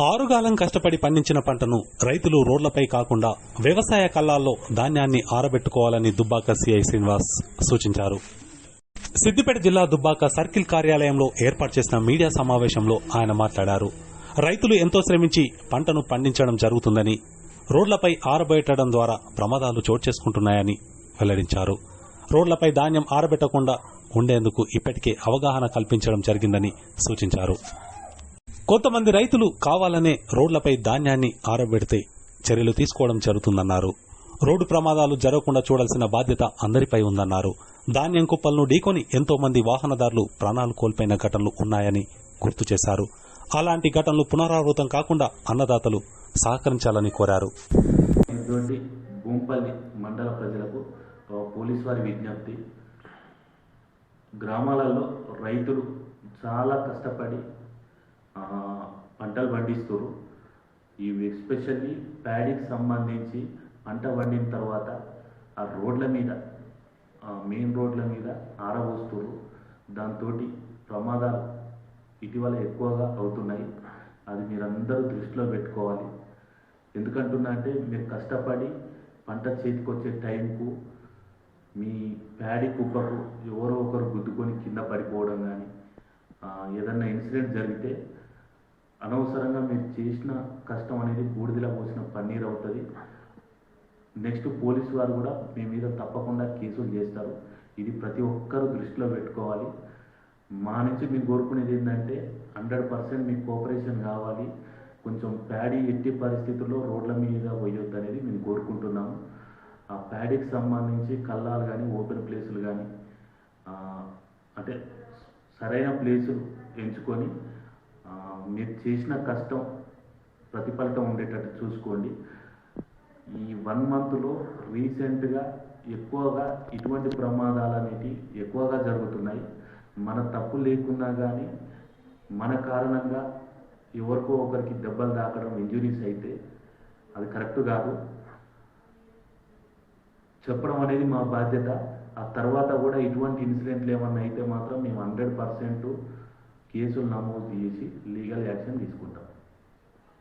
ఆరుగాలం కష్టపడి పండించిన పంటను రైతులు రోడ్లపై కాకుండా వ్యవసాయ కళ్ళాల్లో ధాన్యాన్ని ఆరబెట్టుకోవాలని దుబ్బాక సిఐ శ్రీనివాస్ సూచించారు. సిద్దిపేట జిల్లా దుబ్బాక సర్కిల్ కార్యాలయంలో ఏర్పాటు చేసిన మీడియా సమావేశంలో ఆయన మాట్లాడారు. రైతులు ఎంతో శ్రమించి పంటను పండించడం జరుగుతుందని రోడ్లపై ఆరబెట్టడం ద్వారా ప్రమాదాలు చోటు చేసుకుంటున్నాయని వెల్లడించారు. రోడ్లపై ధాన్యం ఆరబెట్టకుండా ఉండేందుకు ఇప్పటికే అవగాహన కల్పించడం జరిగిందని సూచించారు. కొంతమంది రైతులు కావాలనే రోడ్లపై ధాన్యాన్ని ఆరబెడితే చర్యలు తీసుకోవడం జరుగుతుందన్నారు. రోడ్డు ప్రమాదాలు జరగకుండా చూడాల్సిన బాధ్యత అందరిపై ఉందన్నారు. ధాన్యం కుప్పలను ఢీకొని ఎంతో మంది వాహనదారులు ప్రాణాలు కోల్పోయిన ఘటనలు ఉన్నాయని గుర్తు చేశారు. అలాంటి ఘటనలు పునరావృతం కాకుండా అన్నదాతలు సహకరించాలని కోరారు. భూంపల్లి మండల ప్రజలకు పోలీస్ వారి విజ్ఞప్తి. గ్రామాలలో రైతులు చాలా కష్టపడి పంటలు పండిస్తారు ఇవి ఎస్పెషల్లీ ప్యాడీకి సంబంధించి పంట పండిన తర్వాత ఆ రోడ్ల మీద మెయిన్ రోడ్ల మీద ఆరబోస్తారు దాంతో ప్రమాదాలు ఇటీవల ఎక్కువగా అవుతున్నాయి. అది మీరందరూ దృష్టిలో పెట్టుకోవాలి. ఎందుకంటున్నా అంటే మీరు కష్టపడి పంట చేతికి వచ్చే టైంకు మీ ప్యాడీ కుప్పకు ఎవరో ఒకరు గుద్దుకొని కింద పడిపోవడం కానీ ఏదన్నా ఇన్సిడెంట్ జరిగితే అనవసరంగా మీరు చేసిన కష్టం అనేది బూడిదలా పోసిన పన్నీర్ అవుతుంది. నెక్స్ట్ పోలీసు వారు కూడా మీ మీద తప్పకుండా కేసులు చేస్తారు. ఇది ప్రతి ఒక్కరూ దృష్టిలో పెట్టుకోవాలి. మా నుంచి మేము కోరుకునేది ఏంటంటే హండ్రెడ్ పర్సెంట్ మీకు కోఆపరేషన్ కావాలి. కొంచెం ప్యాడీ ఎట్టి పరిస్థితుల్లో రోడ్ల మీద పోయొద్దు అనేది మేము కోరుకుంటున్నాము. ఆ ప్యాడీకి సంబంధించి కల్లాలు కానీ ఓపెన్ ప్లేసులు కానీ అంటే సరైన ప్లేసులు ఎంచుకొని చేసిన కష్టం ప్రతిఫలితం ఉండేటట్టు చూసుకోండి. ఈ వన్ మంత్లో రీసెంట్గా ఎక్కువగా ఇటువంటి ప్రమాదాలు అనేవి ఎక్కువగా జరుగుతున్నాయి. మన తప్పు లేకున్నా కానీ మన కారణంగా ఎవరికో ఒకరికి దెబ్బలు తాకడం ఇంజురీస్ అయితే అది కరెక్ట్ కాదు. చెప్పడం అనేది మా బాధ్యత. ఆ తర్వాత కూడా ఇటువంటి ఇన్సిడెంట్లు ఏమన్నా అయితే మాత్రం మేము హండ్రెడ్ పర్సెంట్ కేసులు నమోదు చేసి లీగల్ యాక్షన్ తీసుకుంటాం.